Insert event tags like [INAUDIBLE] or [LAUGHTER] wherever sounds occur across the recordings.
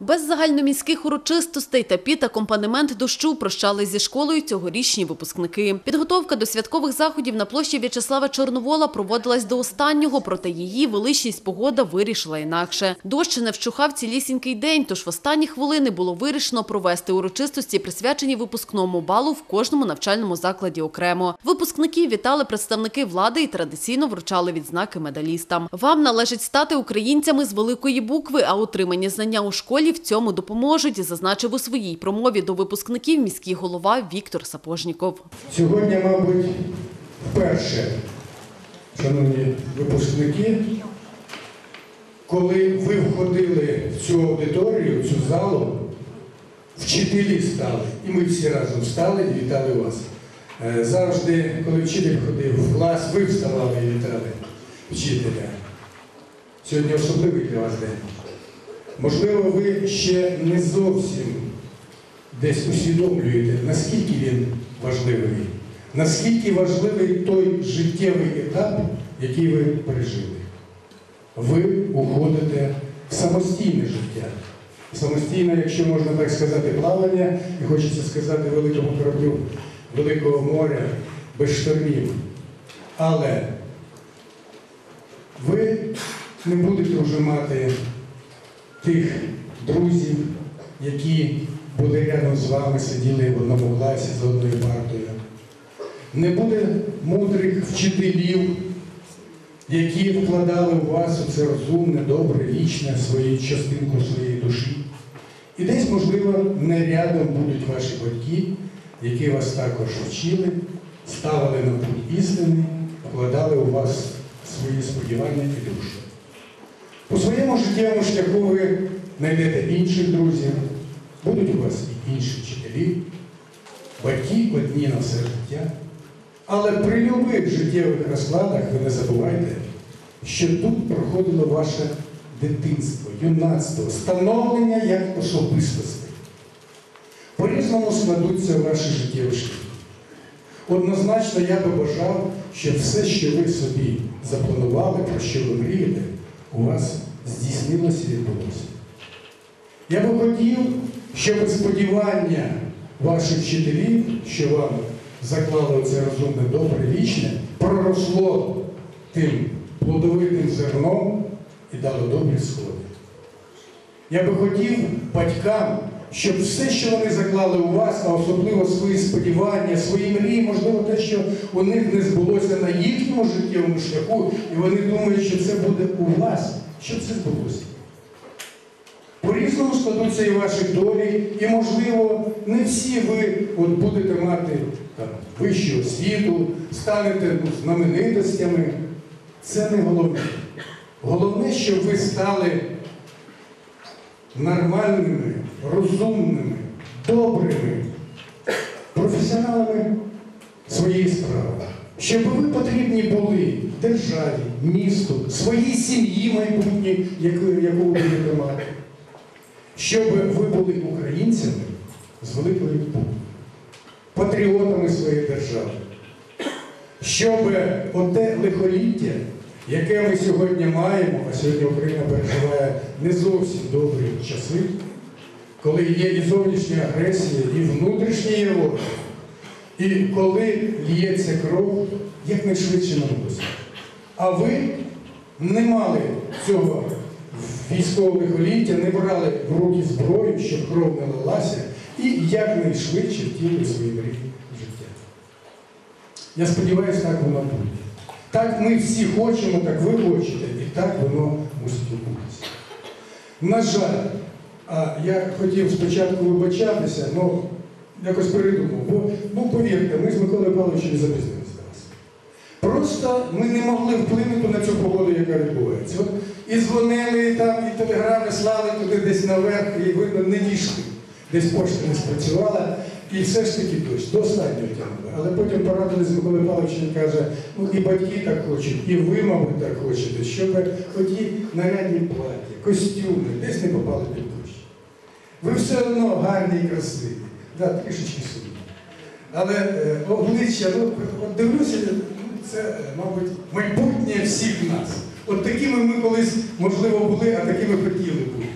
Без загальноміських урочистостей та під акомпанемент дощу прощались зі школою цьогорічні випускники. Підготовка до святкових заходів на площі В'ячеслава Чорновола проводилась до останнього, проте її величність погода вирішила інакше. Дощ не вщухав цілісінький день, тож в останні хвилини було вирішено провести урочистості, присвячені випускному балу в кожному навчальному закладі окремо. Випускників вітали представники влади і традиційно вручали відзнаки медалістам. Вам належить стати українцями з великої букви, а отримані знання у школі в цьому допоможуть, зазначив у своїй промові до випускників міський голова Віктор Сапожніков. Сьогодні, мабуть, вперше, шановні випускники, коли ви входили в цю аудиторію, в цю залу, вчителі стали, і ми всі разом встали і вітали вас. Е, Завжди, коли вчитель ходив в клас, ви вставали і вітали вчителя. Сьогодні особливий для вас день. Можливо, ви ще не зовсім десь усвідомлюєте, наскільки він важливий, наскільки важливий той життєвий етап, який ви пережили. Ви уходите в самостійне життя. Самостійне, якщо можна так сказати, плавання, і хочеться сказати великому кораблю Великого моря без штормів. Але ви не будете вже мати тих друзів, які були рядом з вами, сиділи в одному класі за одною партою. Не буде мудрих вчителів, які вкладали у вас у це розумне, добре, вічне, свою частинку своєї душі. І десь, можливо, не рядом будуть ваші батьки, які вас також вчили, ставили на путь істини, вкладали у вас свої сподівання і душу. У своєму життєвому шляху ви знайдете інших друзів, будуть у вас і інші вчителі, батьки одні на все життя. Але при любих життєвих розкладах ви не забувайте, що тут проходило ваше дитинство, юнацтво, становлення як особистості. По-різному складуться ваші життєві шляхи. Однозначно я би бажав, щоб все, що ви собі запланували, про що ви мрієте, у вас здійснилося і відбулося. Я би хотів, щоб сподівання ваших вчителів, що вам заклали це розумне, добре, вічне, проросло тим плодовитим зерном і дало добрі сходи. Я би хотів батькам, щоб все, що вони заклали у вас, а особливо свої сподівання, свої мрії, можливо, те, що у них не збулося на їхньому життєвому шляху, і вони думають, що це буде у вас, щоб це збулося. По-різному складуться і ваші долі, і, можливо, не всі ви от будете мати там, вищу освіту, станете ну, знаменитостями. Це не головне. Головне, щоб ви стали нормальними, розумними, добрими, професіоналами своєї справи. Щоб ви потрібні були державі, місту, своїй сім'ї майбутній, яку, ви будете мати. Щоб ви були українцями з великої букви, патріотами своєї держави. Щоб оте лихоліття, яке ми сьогодні маємо, а сьогодні Україна переживає не зовсім добрі часи, коли є і зовнішня агресія, і внутрішній ворог, і коли лється кров, якнайшвидше минулося. А ви не мали цього військового лихоліття, не брали в руки зброю, щоб кров не лилася, і якнайшвидше втілили свої мрії життя. Я сподіваюся, так воно буде. Так ми всі хочемо, так ви хочете, і так воно мусить відбутися. На жаль, а я хотів спочатку вибачатися, але якось передумав. Бо, ну, повірте, ми з Не запізнилися вас. Просто ми не могли вплинути на цю погоду, яка відбувається. От і дзвонили, там, і телеграми слали туди десь наверх, і видно, не дійшли. Десь пошта не спрацювала, і все ж таки дощ, до останнього тягнули. Але потім порадили з Миколою Павловичем, каже, ну і батьки так хочуть, і ви, мабуть, так хочете, щоб оті нарядні плаття, костюми десь не попали під дощ. Ви все одно гарні і красиві, да, трішечки сумні. Але е, обличчя, ну, от дивлюся, ну, це, е, мабуть, майбутнє всіх нас. От такими ми колись, можливо, були, а такими хотіли бути.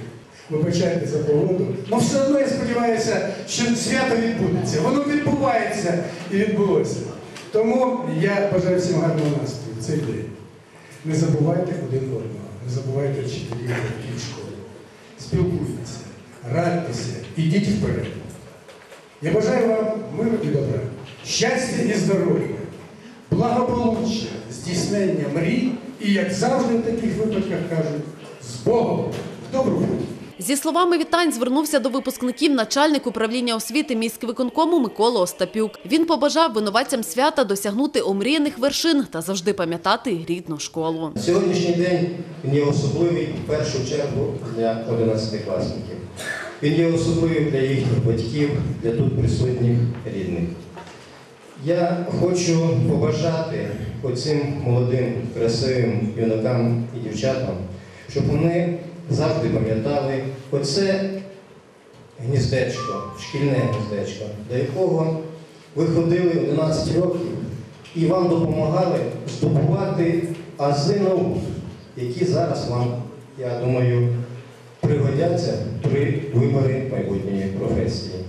Вибачайте за погоду. Ну все одно я сподіваюся, що свято відбудеться. Воно відбувається і відбулося. Тому я бажаю всім гарного настрою в цей день. Не забувайте один одного, не забувайте вчителів батьків школи. Спілкуйтеся, радьтеся, ідіть вперед. Я бажаю вам миру і добра, щастя і здоров'я, благополуччя, здійснення мрій і, як завжди в таких випадках кажуть, з Богом в добру путь. Зі словами вітань звернувся до випускників начальник управління освіти міськвиконкому Микола Остапюк. Він побажав винуватцям свята досягнути омріяних вершин та завжди пам'ятати рідну школу. Сьогоднішній день є особливий в першу чергу для 11 класників. Він є особливий для їхніх батьків, для тут присутніх рідних. Я хочу побажати оцим молодим, красивим юнакам і дівчатам, щоб вони завжди пам'ятали оце гніздечко, шкільне гніздечко, до якого ви ходили 11 років і вам допомагали здобувати ази наук, які зараз вам, я думаю, пригодяться при виборі майбутньої професії.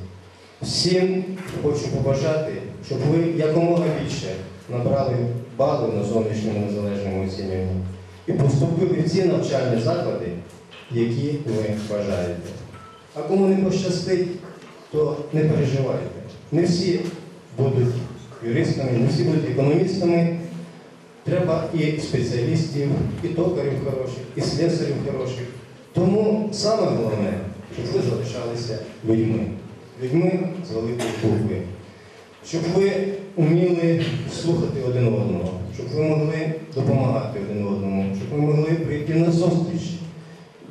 Всім хочу побажати, щоб ви якомога більше набрали бали на зовнішньому незалежному оцінюванні і поступили в ці навчальні заклади, які ви бажаєте. А кому не пощастить, то не переживайте. Не всі будуть юристами, не всі будуть економістами. Треба і спеціалістів, і токарів хороших, і слесарів хороших. Тому саме головне, щоб ви залишалися людьми. Людьми з великої букви. Щоб ви вміли слухати один одного, щоб ви могли допомагати один одному, щоб ви могли прийти на зустріч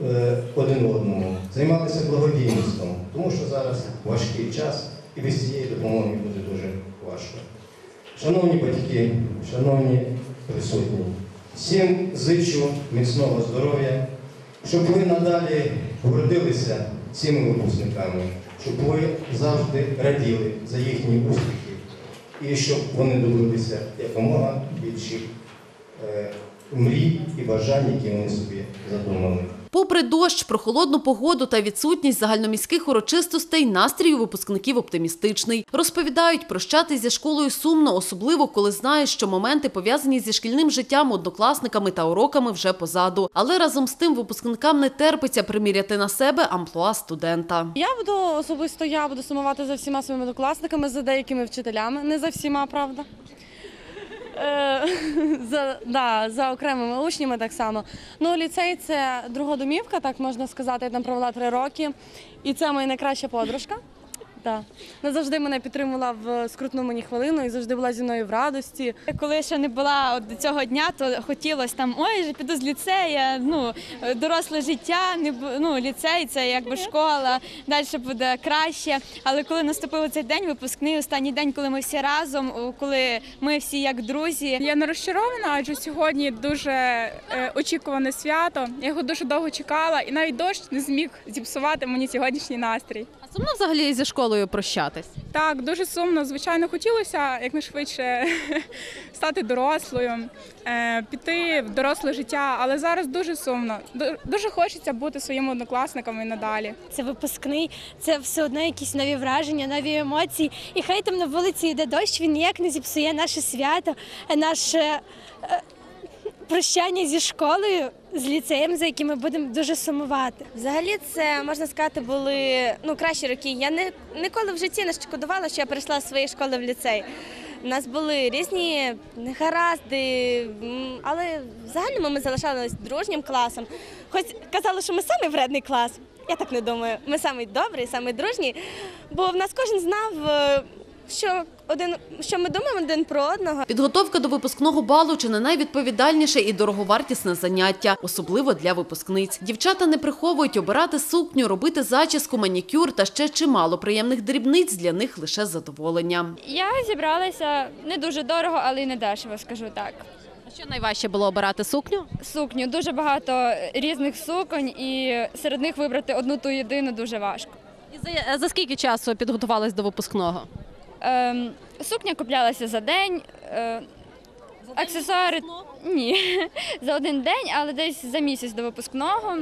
е, один одному, займатися благодійництвом, тому що зараз важкий час і без цієї допомоги буде дуже важко. Шановні батьки, шановні присутні, всім зичу міцного здоров'я, щоб ви надалі гордилися цими випускниками, щоб ви завжди раділи за їхні успіхи і щоб вони добилися якомога більших е, мрій і бажань, які вони собі задумали. Попри дощ, прохолодну погоду та відсутність загальноміських урочистостей, настрій у випускників оптимістичний. Розповідають, прощатись зі школою сумно, особливо коли знають, що моменти, пов'язані зі шкільним життям, однокласниками та уроками вже позаду. Але разом з тим випускникам не терпиться приміряти на себе амплуа студента. Я буду особисто я буду сумувати за всіма своїми однокласниками, за деякими вчителями, не за всіма, правда. Е, [LAUGHS] За, да, за окремими учнями так само. Ну, ліцей це друга домівка, так можна сказати. Я там провела три роки. І це моя найкраща подружка. Так. Вона завжди мене підтримувала в скрутну мені хвилину і завжди була зі мною в радості. Коли ще не була от до цього дня, то хотілося там ой, піду з ліцея, ну доросле життя, не ну, ліцей це якби школа, далі буде краще. Але коли наступив цей день, випускний останній день, коли ми всі разом, коли ми всі як друзі, Я не розчарована, адже сьогодні дуже е, очікуване свято. Я його дуже довго чекала, і навіть дощ не зміг зіпсувати мені сьогоднішній настрій. Сумно взагалі зі школою прощатись? Так, дуже сумно. Звичайно, хотілося якнайшвидше [LAUGHS] стати дорослою, е, піти в доросле життя, але зараз дуже сумно. Дуже хочеться бути своїми однокласниками і надалі. Це випускний, це все одно якісь нові враження, нові емоції. І хай там на вулиці йде дощ, він ніяк не зіпсує наше свято, наше е, прощання зі школою, з ліцеєм, за яким ми будемо дуже сумувати. Взагалі, це можна сказати, були ну кращі роки. Я не ніколи в житті не шкодувала, що я перейшла з своєї школи в ліцей. У нас були різні негаразди, але в загальному ми залишалися дружнім класом. Хоч казали, що ми самий вредний клас. Я так не думаю. Ми самий добрий, самий дружній, бо в нас кожен знав, е, що один, що ми думаємо один про одного. Підготовка до випускного балу чи не найвідповідальніше і дороговартісне заняття, особливо для випускниць. Дівчата не приховують обирати сукню, робити зачіску, манікюр та ще чимало приємних дрібниць для них лише задоволення. я зібралася не дуже дорого, але й не дешево, скажу так. Що найважче було обирати сукню? Сукню дуже багато різних суконь, і серед них вибрати одну ту єдину дуже важко. І за, за скільки часу підготувались до випускного? Ем, сукня куплялася за день. Аксесуари Ні, [LAUGHS] за один день, але десь за місяць до випускного.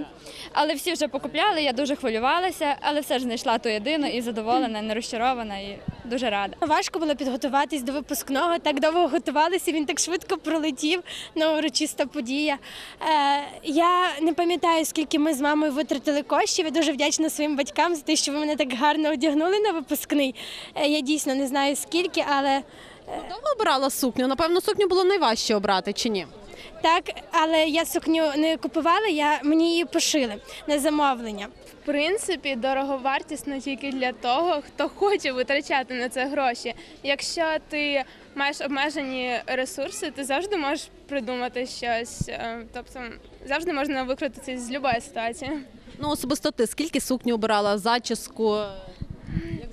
Але всі вже покупляли, я дуже хвилювалася, але все ж знайшла ту єдину і задоволена, не розчарована і дуже рада. Важко було підготуватись до випускного. Так довго готувалися. Він так швидко пролетів. Ну, урочиста подія. Е, я не пам'ятаю, скільки ми з мамою витратили коштів. Я дуже вдячна своїм батькам за те, що ви мене так гарно одягнули на випускний. Е, я дійсно не знаю скільки, але Довго обирала сукню? Напевно, сукню було найважче обрати, чи ні? так, але я сукню не купувала, я мені її пошили на замовлення. В принципі, дороговартісно тільки для того, хто хоче витрачати на це гроші. Якщо ти маєш обмежені ресурси, ти завжди можеш придумати щось. Е, Тобто завжди можна викрутитися з будь-якої ситуації. Ну, особисто ти скільки сукню обирала, зачіску?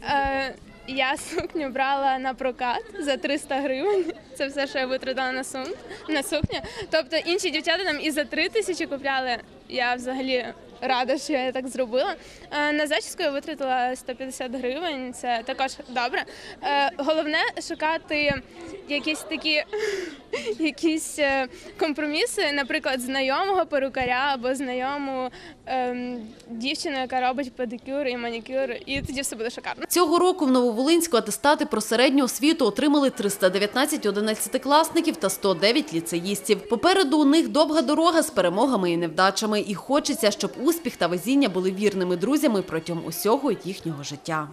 Е, Я сукню брала на прокат за 300 гривень. Це все, що я витратила на сум на сукню. Тобто інші дівчата нам і за 3 тисячі купляли. Я взагалі рада, що я так зробила. Е, На зачіску я витратила 150 гривень. Це також добре. Е, Головне шукати якісь такі [LAUGHS] якісь е, компроміси, наприклад, знайомого перукаря або знайому ем, дівчину, яка робить педикюр і манікюр, і тоді все буде шикарно. Цього року в Нововолинську атестати про середню освіту отримали 319 одинадцятикласників та 109 ліцеїстів. Попереду у них довга дорога з перемогами і невдачами. І хочеться, щоб успіх та везіння були вірними друзями протягом усього їхнього життя.